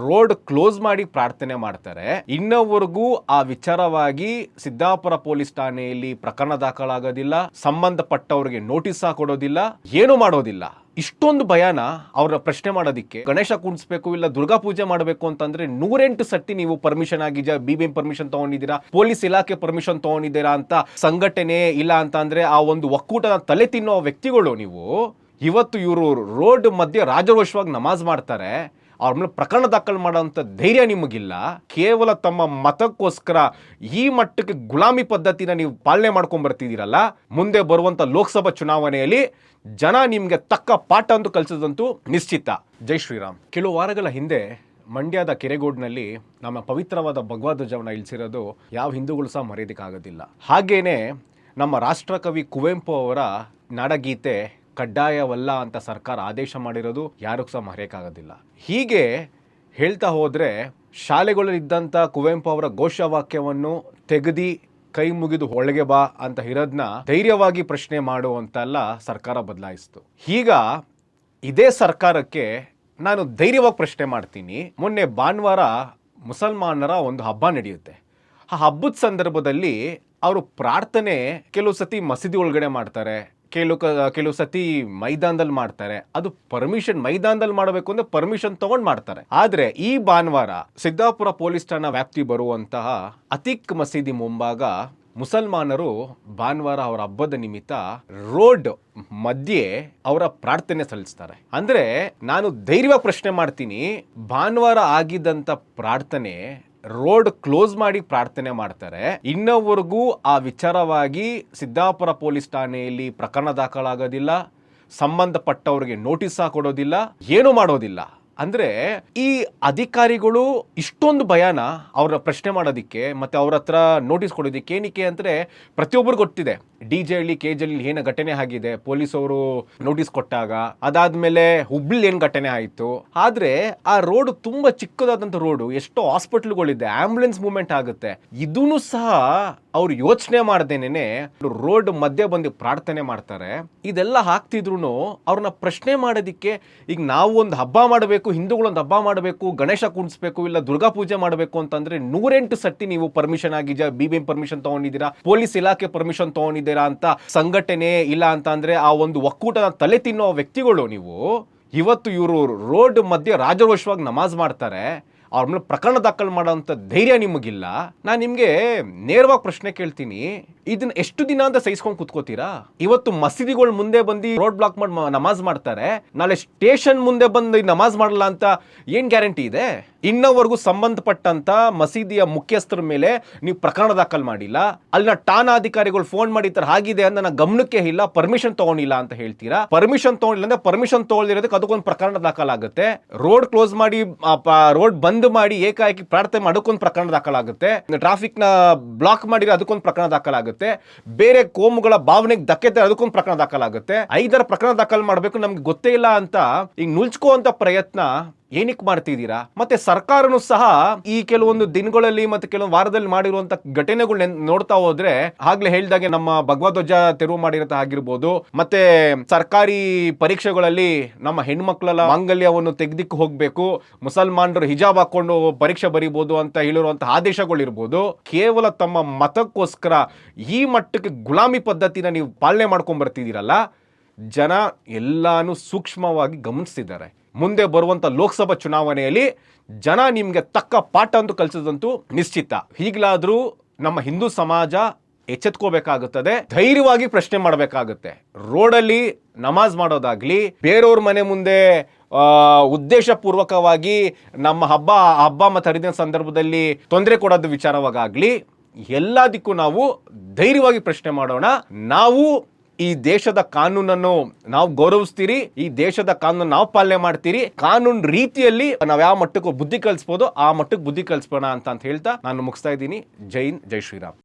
Road close ಮಾಡಿ ಪ್ರಾರ್ಥನೆ ಮಾಡ್ತಾರೆ. ಇನ್ನವರೆಗೂ ಆ ವಿಚಾರವಾಗಿ ಸಿದ್ದಾಪುರ ಪೊಲೀಸ್ ಠಾಣೆಯಲ್ಲಿ ಪ್ರಕರಣ ದಾಖಲಾಗೋದಿಲ್ಲ, ಸಂಬಂಧಪಟ್ಟವರಿಗೆ ನೋಟಿಸ್ ಕೊಡೋದಿಲ್ಲ ಏನು ಮಾಡೋದಿಲ್ಲ. ಇಷ್ಟೊಂದು ಭಯನ ಅವ್ರ ಪ್ರಶ್ನೆ ಮಾಡೋದಿಕ್ಕೆ. ಗಣೇಶ ಕುಣಿಸ್ಬೇಕು ಇಲ್ಲ, ದುರ್ಗಾ ಪೂಜೆ ಮಾಡಬೇಕು ಅಂತಂದ್ರೆ ನೂರೆಂಟು ಸಟ್ಟಿ ನೀವು ಪರ್ಮಿಷನ್ ಆಗಿದ್ಯಾ ಬಿ ಬಿ ಪರ್ಮಿಷನ್ ತಗೊಂಡಿದ್ದೀರಾ, ಪೊಲೀಸ್ ಇಲಾಖೆ ಪರ್ಮಿಷನ್ ತಗೊಂಡಿದ್ದೀರಾ ಅಂತ ಸಂಘಟನೆ ಇಲ್ಲ ಅಂತ ಅಂದ್ರೆ ಆ ಒಂದು ಒಕ್ಕೂಟದ ತಲೆ ತಿನ್ನುವ ವ್ಯಕ್ತಿಗಳು ನೀವು. ಇವತ್ತು ಇವರು ರೋಡ್ ಮಧ್ಯೆ ರಾಜರೋಷವಾಗಿ ನಮಾಜ್ ಮಾಡ್ತಾರೆ. ಅವ್ರ ಮೇಲೆ ಪ್ರಕರಣ ದಾಖಲು ಮಾಡೋಂಥ ಧೈರ್ಯ ನಿಮಗಿಲ್ಲ. ಕೇವಲ ತಮ್ಮ ಮತಕ್ಕೋಸ್ಕರ ಈ ಮಟ್ಟಕ್ಕೆ ಗುಲಾಮಿ ಪದ್ಧತಿನ ನೀವು ಪಾಲನೆ ಮಾಡ್ಕೊಂಡು ಬರ್ತಿದ್ದೀರಲ್ಲ, ಮುಂದೆ ಬರುವಂಥ ಲೋಕಸಭಾ ಚುನಾವಣೆಯಲ್ಲಿ ಜನ ನಿಮಗೆ ತಕ್ಕ ಪಾಠ ಅಂತ ಕಲಿಸೋದಂತೂ ನಿಶ್ಚಿತ. ಜೈ ಶ್ರೀರಾಮ್. ಕೆಲವು ವಾರಗಳ ಹಿಂದೆ ಮಂಡ್ಯದ ಕೆರೆಗೋಡ್ನಲ್ಲಿ ನಮ್ಮ ಪವಿತ್ರವಾದ ಭಗವಧ್ವಜವನ್ನ ಇಳಿಸಿರೋದು ಯಾವ ಹಿಂದೂಗಳು ಸಹ ಮರೆಯೋದಕ್ಕಾಗೋದಿಲ್ಲ. ಹಾಗೇನೆ ನಮ್ಮ ರಾಷ್ಟ್ರಕವಿ ಕುವೆಂಪು ಅವರ ನಾಡಗೀತೆ ಕಡ್ಡಾಯವಲ್ಲ ಅಂತ ಸರ್ಕಾರ ಆದೇಶ ಮಾಡಿರೋದು ಯಾರಿಗೂ ಸಹ ಮರೆಯೋಕ್ಕಾಗೋದಿಲ್ಲ ಹೀಗೆ ಹೇಳ್ತಾ ಹೋದರೆ ಶಾಲೆಗಳಲ್ಲಿದ್ದಂಥ ಕುವೆಂಪು ಅವರ ಘೋಷವಾಕ್ಯವನ್ನು ತೆಗೆದು ಕೈ ಮುಗಿದು ಒಳಗೆ ಬಾ ಅಂತ ಇರೋದನ್ನ ಧೈರ್ಯವಾಗಿ ಪ್ರಶ್ನೆ ಮಾಡುವಂತೆಲ್ಲ ಸರ್ಕಾರ ಬದಲಾಯಿಸ್ತು. ಈಗ ಇದೇ ಸರ್ಕಾರಕ್ಕೆ ನಾನು ಧೈರ್ಯವಾಗಿ ಪ್ರಶ್ನೆ ಮಾಡ್ತೀನಿ. ಮೊನ್ನೆ ಭಾನುವಾರ ಮುಸಲ್ಮಾನರ ಒಂದು ಹಬ್ಬ ನಡೆಯುತ್ತೆ. ಆ ಹಬ್ಬದ ಸಂದರ್ಭದಲ್ಲಿ ಅವರು ಪ್ರಾರ್ಥನೆ ಕೆಲವು ಸತಿ ಮಸೀದಿ ಒಳಗಡೆ ಮಾಡ್ತಾರೆ. ಕೆಲವು ಕೆಲವು ಸತಿ ಮೈದಾನದಲ್ಲಿ ಮಾಡ್ತಾರೆ. ಅದು ಪರ್ಮಿಷನ್ ಮೈದಾನದಲ್ಲಿ ಮಾಡಬೇಕು ಅಂದ್ರೆ ಪರ್ಮಿಷನ್ ತಗೊಂಡ್ ಮಾಡ್ತಾರೆ. ಆದ್ರೆ ಈ ಭಾನುವಾರ ಸಿದ್ದಾಪುರ ಪೊಲೀಸ್ ಠಾಣಾ ವ್ಯಾಪ್ತಿ ಬರುವಂತಹ ಅತಿಕ್ ಮಸೀದಿ ಮುಂಭಾಗ ಮುಸಲ್ಮಾನರು ಭಾನುವಾರ ಅವರ ಹಬ್ಬದ ನಿಮಿತ್ತ ರೋಡ್ ಮಧ್ಯೆ ಅವರ ಪ್ರಾರ್ಥನೆ ಸಲ್ಲಿಸ್ತಾರೆ. ಅಂದ್ರೆ ನಾನು ಧೈರ್ಯವಾಗಿ ಪ್ರಶ್ನೆ ಮಾಡ್ತೀನಿ, ಭಾನುವಾರ ಆಗಿದ್ದಂತ ಪ್ರಾರ್ಥನೆ ರೋಡ್ ಕ್ಲೋಸ್ ಮಾಡಿ ಪ್ರಾರ್ಥನೆ ಮಾಡ್ತಾರೆ. ಇನ್ನವರೆಗೂ ಆ ವಿಚಾರವಾಗಿ ಸಿದ್ದಾಪುರ ಪೊಲೀಸ್ ಠಾಣೆಯಲ್ಲಿ ಪ್ರಕರಣ ದಾಖಲಾಗೋದಿಲ್ಲ. ಸಂಬಂಧಪಟ್ಟವರಿಗೆ ನೋಟಿಸ್ ಕೊಡೋದಿಲ್ಲ ಏನು ಮಾಡೋದಿಲ್ಲ. ಅಂದ್ರೆ ಈ ಅಧಿಕಾರಿಗಳು ಇಷ್ಟೊಂದು ಭಯನ ಅವ್ರ ಪ್ರಶ್ನೆ ಮಾಡೋದಿಕ್ಕೆ ಮತ್ತೆ ಅವ್ರ ಹತ್ರ ನೋಟಿಸ್ ಕೊಡೋದಿಕ್ಕೆ ಏನಕ್ಕೆ ಅಂದ್ರೆ ಪ್ರತಿಯೊಬ್ಬರು ಗೊತ್ತಿದೆ. D J Halli K G ಏನು ಘಟನೆ ಆಗಿದೆ ಪೊಲೀಸ್ ಅವರು ನೋಟಿಸ್ ಕೊಟ್ಟಾಗ, ಅದಾದ್ಮೇಲೆ ಹುಬ್ಳಿ ಏನ್ ಘಟನೆ ಆಯಿತು. ಆದ್ರೆ ಆ ರೋಡ್ ತುಂಬಾ ಚಿಕ್ಕದಾದಂತ ರೋಡು ಎಷ್ಟೋ ಹಾಸ್ಪಿಟಲ್ಗಳಿದೆ ಆಂಬುಲೆನ್ಸ್ ಮೂವ್ಮೆಂಟ್ ಆಗುತ್ತೆ. ಇದೂ ಸಹ ಅವ್ರು ಯೋಚನೆ ಮಾಡ್ದೇನೆ ರೋಡ್ ಮಧ್ಯೆ ಬಂದು ಪ್ರಾರ್ಥನೆ ಮಾಡ್ತಾರೆ. ಇದೆಲ್ಲ ಹಾಕ್ತಿದ್ರು ಅವ್ರನ್ನ ಪ್ರಶ್ನೆ ಮಾಡೋದಿಕ್ಕೆ ಈಗ ನಾವು ಒಂದು ಹಬ್ಬ ಮಾಡಬೇಕು ಹಿಂದೂಗಳೊಂದು ಹಬ್ಬ ಮಾಡಬೇಕು, ಗಣೇಶ ಕುಣಿಸ್ಬೇಕು ಇಲ್ಲ ದುರ್ಗಾ ಪೂಜೆ ಮಾಡಬೇಕು ಅಂತಂದ್ರೆ ನೂರೆಂಟು ಸತಿ ನೀವು ಪರ್ಮಿಷನ್ ಆಗಿದ್ಯಾ ಬಿ ಬಿ ಪರ್ಮಿಷನ್ ತಗೊಂಡಿದ್ದೀರಾ? ಪೊಲೀಸ್ ಇಲಾಖೆ ಪರ್ಮಿಷನ್ ತಗೊಂಡಿದ್ದೀರಾ ಅಂತ ಸಂಘಟನೆ ಇಲ್ಲ ಅಂತ ಅಂದ್ರೆ ಆ ಒಂದು ಒಕ್ಕೂಟದ ತಲೆ ತಿನ್ನುವ ವ್ಯಕ್ತಿಗಳು ನೀವು. ಇವತ್ತು ಇವರು ರೋಡ್ ಮಧ್ಯೆ ರಾಜರೋಷವಾಗಿ ನಮಾಜ್ ಮಾಡ್ತಾರೆ. ಅವ್ರ ಮೇಲೆ ಪ್ರಕರಣ ದಾಖಲು ಮಾಡೋಂಥ ಧೈರ್ಯ ನಿಮಗಿಲ್ಲ. ನಾನು ನಿಮಗೆ ನೇರವಾಗಿ ಪ್ರಶ್ನೆ ಕೇಳ್ತೀನಿ. ಇದನ್ನ ಎಷ್ಟು ದಿನ ಅಂತ ಸಹಿಸ್ಕೊಂಡು ಕುತ್ಕೋತೀರಾ? ಇವತ್ತು ಮಸೀದಿಗಳು ಮುಂದೆ ಬಂದು ರೋಡ್ ಬ್ಲಾಕ್ ಮಾಡಿ ನಮಾಜ್ ಮಾಡ್ತಾರೆ. ನಾಳೆ ಸ್ಟೇಷನ್ ಮುಂದೆ ಬಂದು ನಮಾಜ್ ಮಾಡಲ್ಲ ಅಂತ ಏನ್ ಗ್ಯಾರಂಟಿ ಇದೆ? ಇನ್ನವರೆಗೂ ಸಂಬಂಧಪಟ್ಟಂತ ಮಸೀದಿಯ ಮುಖ್ಯಸ್ಥರ ಮೇಲೆ ನೀವು ಪ್ರಕರಣ ದಾಖಲು ಮಾಡಿಲ್ಲ. ಅಲ್ಲಿನ ಠಾಣಾ ಅಧಿಕಾರಿಗಳು ಫೋನ್ ಮಾಡಿ ತರ ಆಗಿದೆ ಅಂತ ನನ್ನ ಗಮನಕ್ಕೆ ಇಲ್ಲ, ಪರ್ಮಿಷನ್ ತಗೊಂಡಿಲ್ಲ ಅಂತ ಹೇಳ್ತೀರಾ? ಪರ್ಮಿಷನ್ ತಗೊಂಡಿಲ್ಲ ಅಂದ್ರೆ ಪರ್ಮಿಷನ್ ತಗೊಳ್ದಿರೋದಕ್ಕೆ ಅದಕ್ಕೊಂದು ಪ್ರಕರಣ ದಾಖಲಾಗುತ್ತೆ. ರೋಡ್ ಕ್ಲೋಸ್ ಮಾಡಿ ರೋಡ್ ಬಂದ್ ಮಾಡಿ ಏಕಾಏಕಿ ಪ್ರಾರ್ಥನೆ ಮಾಡೋಕ್ಕೊಂದು ಪ್ರಕರಣ ದಾಖಲಾಗುತ್ತೆ. ಟ್ರಾಫಿಕ್ನ ಬ್ಲಾಕ್ ಮಾಡಿರೋ ಅದಕ್ಕೊಂದು ಪ್ರಕರಣ ದಾಖಲಾಗುತ್ತೆ. ಬೇರೆ ಕೋಮುಗಳ ಭಾವನೆಗೆ ಧಕ್ಕೆ ಅದಕ್ಕೊಂದು ಪ್ರಕರಣ ದಾಖಲಾಗುತ್ತೆ. ಐದರ ಪ್ರಕರಣ ದಾಖಲು ಮಾಡಬೇಕು ನಮ್ಗೆ ಗೊತ್ತೇ ಇಲ್ಲ ಅಂತ ಈಗ ನುಳ್ಸ್ಕುವಂತ ಪ್ರಯತ್ನ ಏನಕ್ಕೆ ಮಾಡ್ತಿದ್ದೀರಾ? ಮತ್ತೆ ಸರ್ಕಾರನು ಸಹ ಈ ಕೆಲವೊಂದು ದಿನಗಳಲ್ಲಿ ಮತ್ತೆ ಕೆಲವೊಂದು ವಾರದಲ್ಲಿ ಮಾಡಿರುವಂತ ಘಟನೆಗಳು ನೋಡ್ತಾ ಹೋದ್ರೆ ಆಗ್ಲೇ ಹೇಳಿದಾಗೆ ನಮ್ಮ ಭಗವಧ್ವಜ ತೆರವು ಮಾಡಿರತ ಆಗಿರ್ಬೋದು, ಮತ್ತೆ ಸರ್ಕಾರಿ ಪರೀಕ್ಷೆಗಳಲ್ಲಿ ನಮ್ಮ ಹೆಣ್ಮಕ್ಳೆಲ್ಲ ಮಾಂಗಲ್ಯವನ್ನು ತೆಗೆದಿಕ್ಕೆ ಹೋಗ್ಬೇಕು, ಮುಸಲ್ಮಾನರು ಹಿಜಾಬ್ ಹಾಕೊಂಡು ಪರೀಕ್ಷೆ ಬರೀಬಹುದು ಅಂತ ಹೇಳಿರುವಂತ ಆದೇಶಗಳಿರ್ಬೋದು, ಕೇವಲ ತಮ್ಮ ಮತಕ್ಕೋಸ್ಕರ ಈ ಮಟ್ಟಕ್ಕೆ ಗುಲಾಮಿ ಪದ್ಧತಿನ ನೀವು ಪಾಲನೆ ಮಾಡ್ಕೊಂಡ್ ಬರ್ತಿದ್ದೀರಲ್ಲ? ಜನ ಎಲ್ಲಾನು ಸೂಕ್ಷ್ಮವಾಗಿ ಗಮನಿಸ್ತಿದ್ದಾರೆ. ಮುಂದೆ ಬರುವಂತ ಲೋಕಸಭಾ ಚುನಾವಣೆಯಲ್ಲಿ ಜನ ನಿಮಗೆ ತಕ್ಕ ಪಾಠ ಅಂತ ಕಲಿಸೋದಂತೂ ನಿಶ್ಚಿತ. ಈಗಲಾದರೂ ನಮ್ಮ ಹಿಂದೂ ಸಮಾಜ ಎಚ್ಚೆತ್ಕೋಬೇಕಾಗುತ್ತದೆ, ಧೈರ್ಯವಾಗಿ ಪ್ರಶ್ನೆ ಮಾಡಬೇಕಾಗುತ್ತೆ. ರೋಡಲ್ಲಿ ನಮಾಜ್ ಮಾಡೋದಾಗ್ಲಿ ಬೇರೆಯವ್ರ ಮನೆ ಮುಂದೆ ಉದ್ದೇಶಪೂರ್ವಕವಾಗಿ ನಮ್ಮ ಹಬ್ಬ ಹಬ್ಬ ಮತ್ತು ಹರಿದಿನ ಸಂದರ್ಭದಲ್ಲಿ ತೊಂದರೆ ಕೊಡೋದು ವಿಚಾರವಾಗಲಿ ಎಲ್ಲದಕ್ಕೂ ನಾವು ಧೈರ್ಯವಾಗಿ ಪ್ರಶ್ನೆ ಮಾಡೋಣ. ನಾವು ಈ ದೇಶದ ಕಾನೂನನ್ನು ನಾವು ಗೌರವಿಸ್ತೀರಿ, ಈ ದೇಶದ ಕಾನೂನು ನಾವು ಪಾಲನೆ ಮಾಡ್ತೀರಿ, ಕಾನೂನು ರೀತಿಯಲ್ಲಿ ನಾವು ಯಾವ ಮಟ್ಟಕ್ಕೂ ಬುದ್ಧಿ ಕಲಿಸ್ಬೋದು, ಆ ಮಟ್ಟಕ್ಕೆ ಬುದ್ಧಿ ಕಲಿಸ್ಬೋಣ ಅಂತ ಅಂತ ಹೇಳ್ತಾ ನಾನು ಮುಗಿಸ್ತಾ ಇದ್ದೀನಿ. ಜೈನ್ ಜೈ ಶ್ರೀರಾಮ್.